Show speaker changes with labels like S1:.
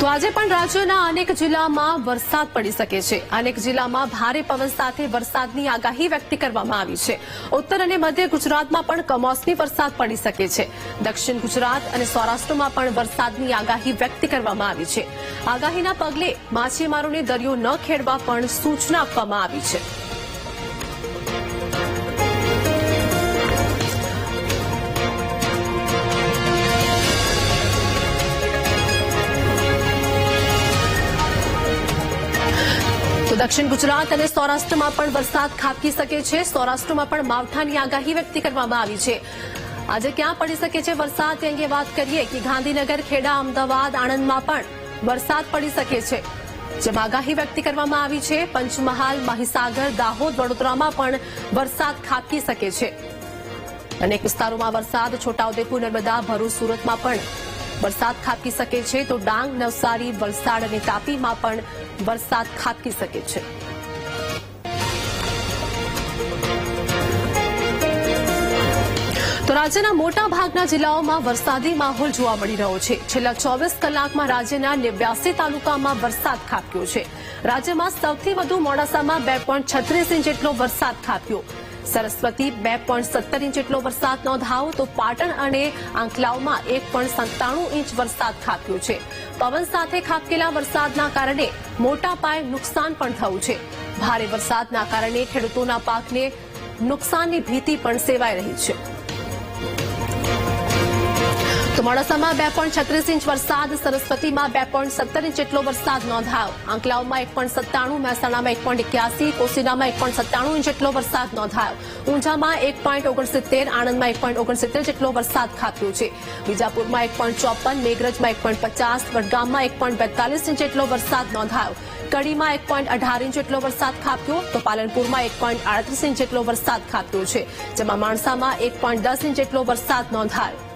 S1: તો આજે પણ રાજ્યના અનેક જિલ્લામાં વરસાદ પડી શકે છે. અનેક જિલ્લામાં ભારે પવન સાથે વરસાદની આગાહી વ્યક્ત કરવામાં આવી છે. ઉત્તર અને મધ્ય ગુજરાતમાં પણ કમોસમી વરસાદ પડી શકે છે. દક્ષિણ ગુજરાત અને સૌરાષ્ટ્રમાં પણ વરસાદની આગાહી વ્યક્ત કરવામાં આવી છે. આગાહીના પગલે માછીમારોને દરિયો ન ખેડવા પણ સૂચના આપવામાં આવી છે. દક્ષિણ ગુજરાત અને સૌરાષ્ટ્રમાં પણ વરસાદ ખાબકી શકે છે. સૌરાષ્ટ્રમાં પણ માવઠાની આગાહી વ્યક્ત કરવામાં આવી છે. આજે ક્યાં પડી શકે છે વરસાદ તે અંગે વાત કરીએ કે ગાંધીનગર, ખેડા, અમદાવાદ, આણંદમાં પણ વરસાદ પડી શકે છે. જેમાં આગાહી વ્યક્ત કરવામાં આવી છે, પંચમહાલ, મહીસાગર, દાહોદ, વડોદરામાં પણ વરસાદ ખાબકી શકે છે. અનેક વિસ્તારોમાં વરસાદ, છોટાઉદેપુર, નર્મદા, ભરૂચ, સુરતમાં પણ વરસાદ ખાબકી શકે છે તો ડાંગ, નવસારી, વલસાડ અને તાપીમાં પણ વરસાદ ખાબકી શકે છે. તો રાજ્યના મોટા ભાગના જિલ્લાઓમાં વરસાદી માહોલ જોવા મળી રહ્યો છે. છેલ્લા ચોવીસ કલાકમાં રાજ્યના નેવ્યાસી તાલુકામાં વરસાદ ખાબક્યો છે. રાજ્યમાં સૌથી વધુ મોડાસામાં બે પોઈન્ટ છત્રીસ ઇંચ જેટલો વરસાદ ખાબક્યો. સરસ્વતી બે પોઈન્ટ સત્તર ઇંચ જેટલો વરસાદ નોંધાયો તો પાટણ અને આંકલાવમાં એક પોઈન્ટ સત્તાણું ઇંચ વરસાદ ખાબક્યો છે. પવન સાથે ખાબકેલા વરસાદના કારણે મોટા પાયે નુકસાન પણ થયું છે. ભારે વરસાદના કારણે ખેડૂતોના પાકને નુકસાનની ભીતિ પણ સેવાઈ રહી છે. તો મોડાસામાં બે પોઈન્ટ છત્રીસ ઇંચ વરસાદ સરસ્વતીમાં બે પોઈન્ટ સત્તર ઇંચ જેટલો વરસાદ નોંધાયો આંકલાવમાં એક પોઈન્ટ સત્તાણું મહેસાણામાં એક પોઈન્ટ એક્યાસી કોસીનામાં એક પોઈન્ટ સત્તાણું ઇંચ જેટલો વરસાદ નોંધાયો ઊંઝામાં એક પોઈન્ટ ઓગણસિત્તેર આણંદમાં એક પોઈન્ટ ઓગણસિત્તેર જેટલો વરસાદ ખાબક્યો છે બીજાપુરમાં એક પોઈન્ટ ચોપન મેઘરજમાં એક પોઈન્ટ પચાસ વડગામમાં એક પોઈન્ટ બેતાલીસ ઇંચ જેટલો વરસાદ નોંધાયો કડીમાં એક પોઈન્ટ અઢાર ઇંચ જેટલો વરસાદ ખાબક્યો તો પાલનપુરમાં એક પોઈન્ટ આડત્રીસ ઇંચ જેટલો વરસાદ ખાબક્યો છે જેમાં માણસામાં એક પોઈન્ટ દસ ઇંચ જેટલો વરસાદ નોંધાયો